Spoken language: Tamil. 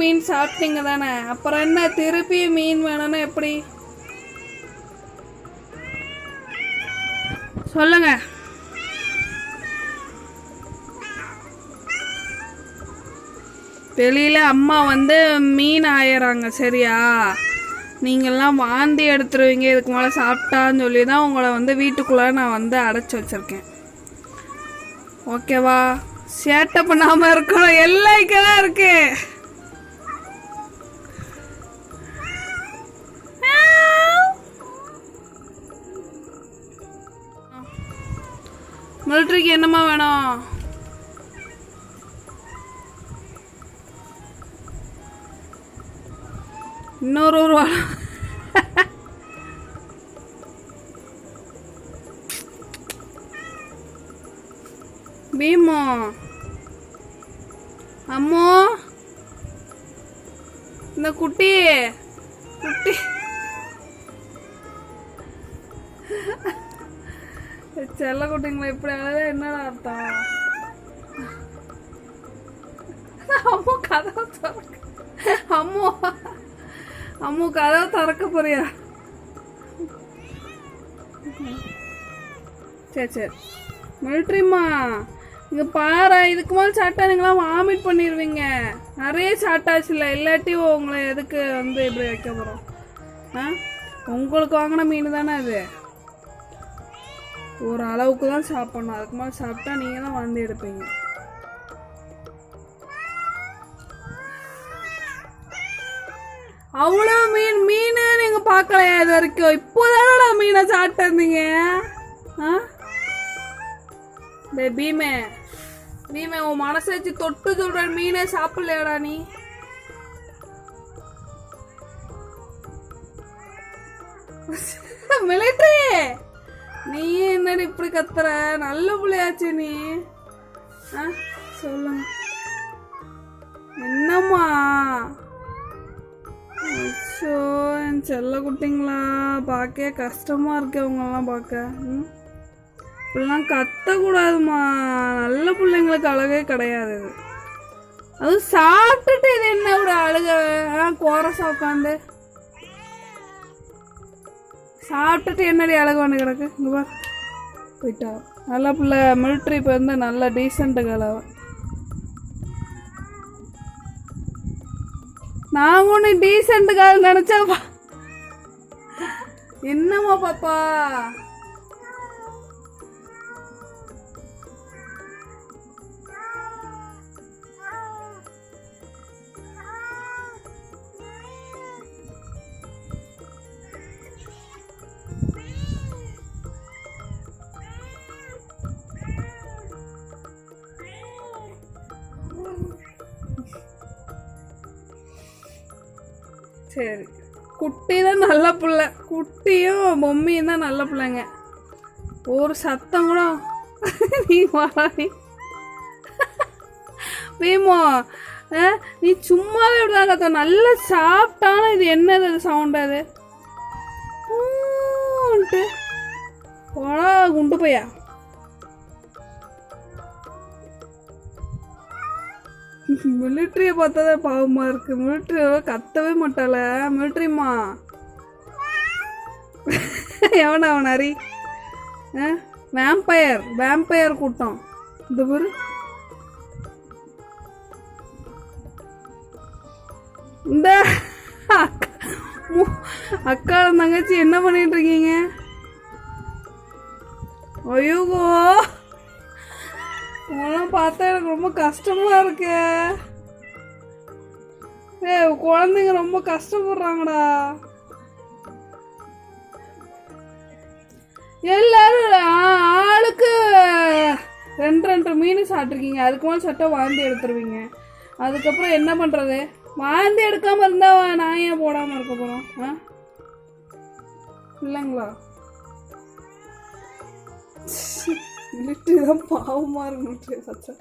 மீன் சாப்பிட்டீங்க தானே? அப்புறம் என்ன திருப்பி மீன் வேணும்னா எப்படி? சொல்லுங்க. வெளியில் அம்மா வந்து மீன் ஆயிறாங்க சரியா? நீங்கள்லாம் வாந்தி எடுத்துருவீங்க இதுக்கு மேலே சாப்பிட்டான்னு சொல்லி தான் உங்களை வந்து வீட்டுக்குள்ளே நான் வந்து அடைச்சி வச்சுருக்கேன். ஓகேவா? சேட்டை பண்ணாமல் இருக்கணும். எல்லாம் இங்கே தான் இருக்கு. மிலிட்ரிக்கு என்னம்மா வேணும்? இன்னொரு ஒரு வாரம். பீமோ. அம்மோ. இந்த குட்டி. குட்டி. செல்ல குட்டிங்களா இப்படி அழகா என்னடா அர்த்தம்? அம்மு கதவை திறக்க அம்மு அம்மு கதவை திறக்க போறியா? சரி சரி. மிலிட்ரிம்மா இங்க பாரு இதுக்கு மேலே சாப்பிட்டா நீங்களாம் வாமிட் பண்ணிடுவீங்க நிறைய சாப்பிட்டாச்சுல இல்லாட்டி உங்களை எதுக்கு வந்து இப்படி வைக்க போகிறோம் ஆ? உங்களுக்கு வாங்கின மீன் தானே அது? ஒரு அளவுக்கு தான் சாப்பிடணும். அதுக்கு மேலே சாப்பிட்டா நீங்கள் தான் வந்து எடுப்பீங்க. அவ்வளோ மீன் மீன் நீங்கள் பார்க்கலையா இது வரைக்கும்? இப்போதானடா மீனை சாப்பிட்டுருந்தீங்க ஆ? பீமே. பீமே உன் மனசை வச்சு தொட்டு சொல்கிற மீனே சாப்பிடலையாடா நீ? மிலிட்டரி நீ என்னடி இப்படி கத்துற? நல்ல பிள்ளையாச்சு நீ. ஆ சொல்லுங்க. என்னம்மா? அச்சோ என் செல்ல குட்டிங்களா? பார்க்க கஷ்டமா இருக்கு அவங்கெல்லாம் பார்க்க ம்? இப்படிலாம் கத்தக்கூடாதுமா. நல்ல பிள்ளைங்களுக்கு அழகே கிடையாது அது அதுவும் சாப்பிட்டுட்டு இது என்ன ஒரு அழுக ஆ கோரஸா உட்காந்து சாப்பிட்டுட்டு என்னடி அழகு கிடக்கு? இங்கே பா போயிட்டா. நல்ல பிள்ளை மிலிட்ரி இப்போ வந்து நல்ல டீசெண்ட் கேள் நான் ஒன்று டீசெண்ட் கால் நினச்சா என்னம்மா பாப்பா? சரி. குட்டி தான் நல்ல பிள்ளை. குட்டியும் பொம்மியும் தான் நல்ல பிள்ளைங்க. ஒரு சத்தம் கூட நீ வாடி வீமோ நீ சும்மாவே இப்படிதான் கத்த நல்லா சாப்பிட்டாலும் இது. என்னது சவுண்ட் அது? ஊன்ட்டு. போடா குண்டு போயா. மிலிட்ரியை பார்த்தாதே பாவமா இருக்கு. கத் கத்தவே மாட்டால மிலிட்ரிம்மா எவனா அவன் ஹரி வேம்பயர் வேம்பயர் கூட்டம். இந்த பேரு. இந்த அக்கா- தங்கச்சி என்ன பண்ணிட்டு இருக்கீங்க? ஐயோகோ உங்களாம் பார்த்தா எனக்கு ரொம்ப கஷ்டமா இருக்கு. ஏ குழந்தைங்க ரொம்ப கஷ்டப்படுறாங்கடா. எல்லாரும் ஆ- ஆளுக்கு ரெண்டு ரெண்டு மீன் சாப்பிட்ருக்கீங்க அதுக்கு மேலே சட்டை வாந்தி எடுத்துருவீங்க. அதுக்கப்புறம் என்ன பண்ணுறது வாந்தி எடுக்காமல் இருந்தால் நான் ஏன் போடாமல் இருக்க போகிறோம் ஆ? இல்லைங்களா? லிட்டு தான் பாவமாக இருக்கு சச்சா